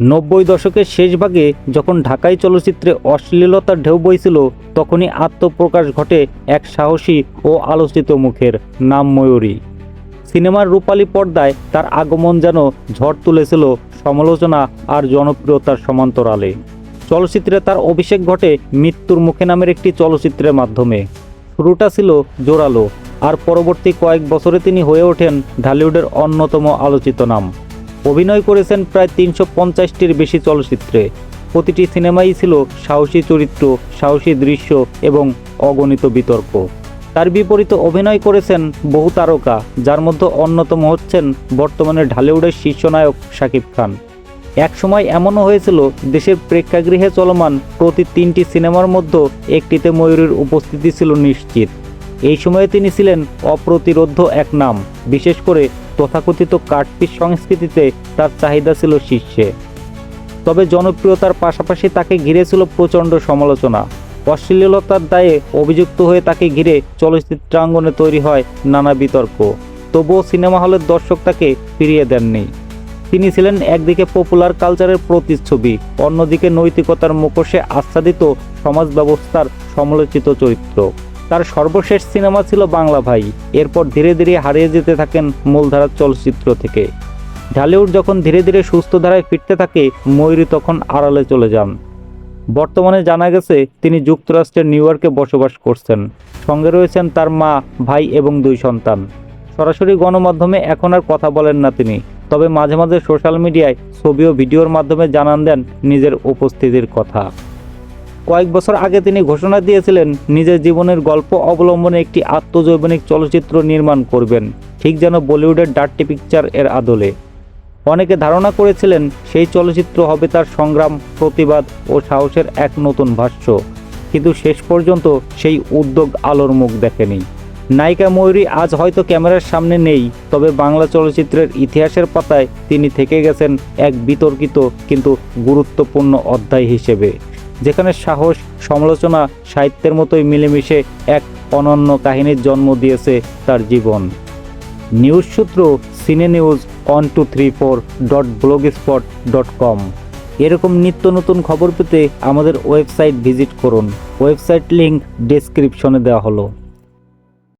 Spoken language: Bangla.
নব্বই দশকের শেষ ভাগে যখন ঢাকাই চলচ্চিত্রে অশ্লীলতার ঢেউ বইছিল, তখনই আত্মপ্রকাশ ঘটে এক সাহসী ও আলোচিত মুখের, নাম ময়ূরী। সিনেমার রূপালী পর্দায় তার আগমন যেন ঝড় তুলেছিল সমালোচনা আর জনপ্রিয়তার সমান্তরালে। চলচ্চিত্রে তার অভিষেক ঘটে মৃত্যুর মুখে নামের একটি চলচ্চিত্রের মাধ্যমে। শুরুটা ছিল জোরালো, আর পরবর্তী কয়েক বছরে তিনি হয়ে ওঠেন ঢালিউডের অন্যতম আলোচিত নাম। অভিনয় করেছেন প্রায় তিনশো পঞ্চাশটির বেশি চলচ্চিত্রে। প্রতিটি সিনেমাই ছিল সাহসী চরিত্র, সাহসী দৃশ্য এবং অগণিত বিতর্ক। তার বিপরীতে অভিনয় করেছেন বহু তারকা, যার মধ্যে অন্যতম হচ্ছেন বর্তমানে ঢালিউডের শীর্ষনায়ক শাকিব খান। এক সময় এমনও হয়েছিল, দেশের প্রেক্ষাগৃহে চলমান প্রতি তিনটি সিনেমার মধ্যে একটিতে ময়ূরীর উপস্থিতি ছিল নিশ্চিত। এই সময়ে তিনি ছিলেন অপ্রতিরোধ্য এক নাম, বিশেষ করে তথাকথিত কাটপিস সংস্কৃতিতে তার চাহিদা ছিল শীর্ষে। তবে জনপ্রিয়তার পাশাপাশি তাকে ঘিরে ছিল প্রচণ্ড সমালোচনা। অশ্লীলতার দায়ে অভিযুক্ত হয়ে তাকে ঘিরে চলচ্চিত্রাঙ্গনে তৈরি হয় নানা বিতর্ক। তবুও সিনেমা হলের দর্শক তাকে ফিরিয়ে দেননি। তিনি ছিলেন একদিকে পপুলার কালচারের প্রতিচ্ছবি, অন্যদিকে নৈতিকতার মুখোশে আচ্ছাদিত সমাজ ব্যবস্থার সমালোচিত চরিত্র। তার সর্বশেষ সিনেমা ছিল বাংলা ভাই। এরপর ধীরে ধীরে হারিয়ে যেতে থাকেন মূলধারার চলচ্চিত্র থেকে। ঢালিউড যখন ধীরে ধীরে সুস্থ ধারায় ফিরতে থাকে, ময়ূরী তখন আড়ালে চলে যান। বর্তমানে জানা গেছে, তিনি যুক্তরাষ্ট্রের নিউ ইয়র্কে বসবাস করছেন। সঙ্গে রয়েছেন তার মা, ভাই এবং দুই সন্তান। সরাসরি গণমাধ্যমে এখন আর কথা বলেন না তিনি। তবে মাঝে মাঝে সোশ্যাল মিডিয়ায় ছবি ও ভিডিওর মাধ্যমে জানান দেন নিজের উপস্থিতির কথা। কয়েক বছর আগে তিনি ঘোষণা দিয়েছিলেন, নিজের জীবনের গল্প অবলম্বনে একটি আত্মজৈবনিক চলচ্চিত্র নির্মাণ করবেন, ঠিক যেন বলিউডের ডার্টি পিকচার এর আদলে। অনেকে ধারণা করেছিলেন, সেই চলচ্চিত্র হবে তার সংগ্রাম, প্রতিবাদ ও সাহসের এক নতুন ভাষ্য। কিন্তু শেষ পর্যন্ত সেই উদ্যোগ আলোর মুখ দেখেনি। নায়িকা ময়ূরী আজ হয়তো ক্যামেরার সামনে নেই, তবে বাংলা চলচ্চিত্রের ইতিহাসের পাতায় তিনি থেকে গেছেন এক বিতর্কিত কিন্তু গুরুত্বপূর্ণ অধ্যায় হিসেবে। যেখানে সাহস, সমালোচনা, সাহিত্যের মতোই মিলেমিশে এক অনন্য কাহিনীর জন্ম দিয়েছে তার জীবন। নিউজ সূত্র cine news one two three four dot blogspot dot com এরকম নিত্য নতুন খবর পেতে আমাদের ওয়েবসাইট ভিজিট করুন। ওয়েবসাইট লিংক ডেসক্রিপশনে দেওয়া হলো।